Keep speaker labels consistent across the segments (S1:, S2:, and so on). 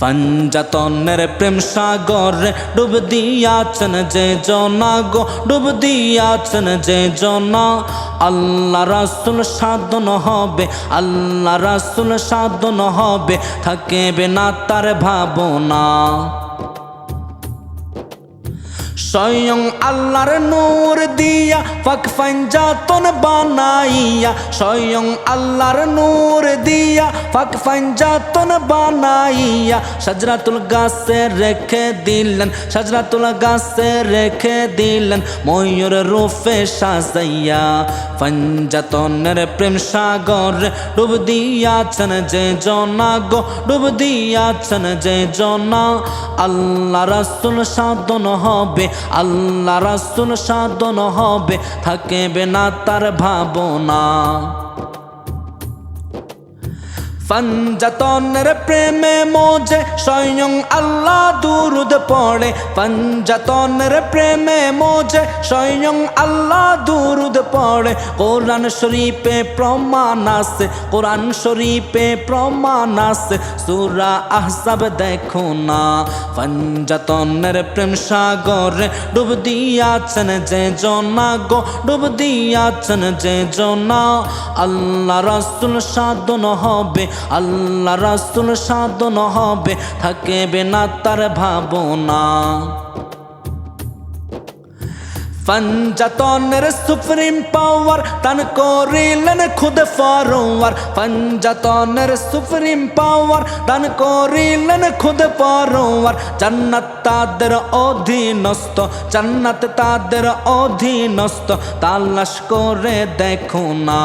S1: পঞ্জতনের প্রেম সাগরে ডুব দিয়াছেন যে জনা গো, ডুব দিয়াছেন যে জনা। আল্লাহ রাসুল সাধন হবে, আল্লাহ রাসুল সাধন হবে, থাকেবে না তার ভাবনা। স্বয়ং আল্লাহর নূর দিয়া ফাক ফাঞ্জাতন বানাইয়া, স্বয়ং আল্লাহর নূর দিয়া ফাক ফাঞ্জাতন বানাইয়া, সাজরাতুল গাছে রেখে দিলেন, সাজরাতুল গাছে রেখে দিলেন, ময়ূর রূপে সাজাইয়া পঞ্জাতনের প্রেম সাগর ডুব দিয়াছেন যে জনা গো, ডুব দিয়াছেন যে জনা, আল্লাহ রাসুল সাধন হবে আল্লাহ রাসুল সাধন হবে, থাকবে না তার ভাবনা। পঞ্জতনের প্রেমে মোজে, স্বয়ং আল্লাহ দুরুদ পড়ে। পঞ্জতনের প্রেমে মোজে, স্বয়ং আল্লাহ দুরুদ পড়ে। কোরআন শরীফে প্রমাণ আছে, কোরআন শরীফে প্রমাণ আছে। সুরা আহসাব দেখো না পঞ্জতনের প্রেম সাগরে ডুব দিয়াছেন যে জনা গো, ডুব দিয়াছেন যে জনা। আল্লাহ রাসুল সাধন হবে, আল্লাহ রাসুল সাধন হবে, থাকবে না তার ভাবনা। পঞ্জতনের সুপ্রিম পাওয়ার তান করিলেন খুদ ফরোয়ার। পঞ্জতনের সুপ্রিম পাওয়ার তান করিলেন খুদ ফরোয়ার। জান্নাত তাদের অধীনস্থ, জান্নাত তাদের অধীনস্থ। তালাশ করে দেখো না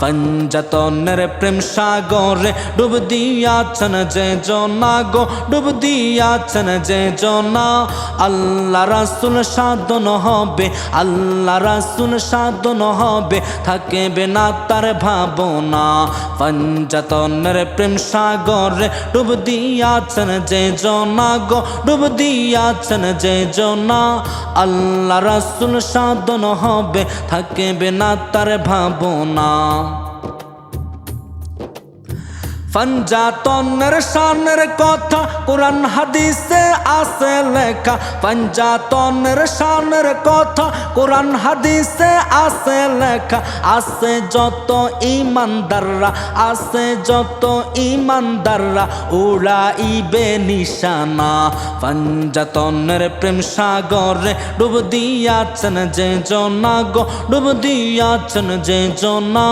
S1: পঞ্জতনের প্রেম সাগরে ডুব দিয়াছেন যে জনা গো, ডুব দিয়াছেন যে জনা। আল্লাহ রাসুল সাধন হবে আল্লাহ রাসুল সাধন হবে, থাকবে না তার ভাবনা। পঞ্চাতনের প্রেম সাগরে ডুব দিয়াছেন যে জনা গো, ডুব দিয়াছেন যে জনা। আল্লাহ রাসুল সাধন হবে, থাকবে না তার ভাবনা। পঞ্জাতনের শানের কথা কোরআন হাদিসে আছে লেখা। পঞ্জাতনের শানের কথা কোরআন হাদিসে আছে লেখা। আছে যত ইমানদাররা, আছে যত ইমানদাররা উড়াইবে নিশানা। পঞ্জাতনের প্রেম সাগরে ডুব দিয়াছেন যে জনা গো ডুব দিয়াছেন যে জনা।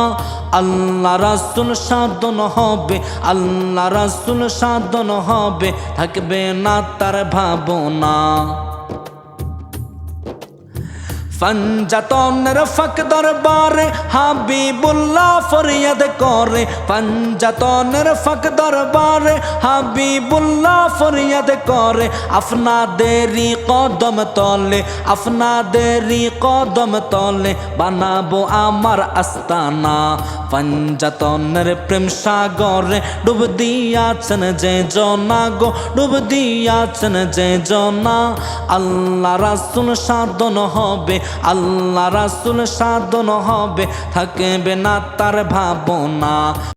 S1: আল্লাহ রাসুল সাধন হবে আল্লাহ রাসুল সাধন হবে, থাকবে না তার ভাবনা। পঞ্জাতনের ফক দরবারে হাবিবুল্লাহ ফরিয়াদ করে। পঞ্জাতনের ফক দরবারে হাবিবুল্লাহ ফরিয়াদ করে। আপনাদেরই কদম তলে, আপনাদেরই কদম তলে বানাবো আমার আস্তানা। পঞ্জাতনের প্রেম সাগরে ডুব দিয়াছেন যে জনা গো ডুব দিয়াছেন যে জনা আল্লাহ রাসুল সাধন হবে আল্লাহ রাসুল সাধন হবে থাকবে না তার ভাবনা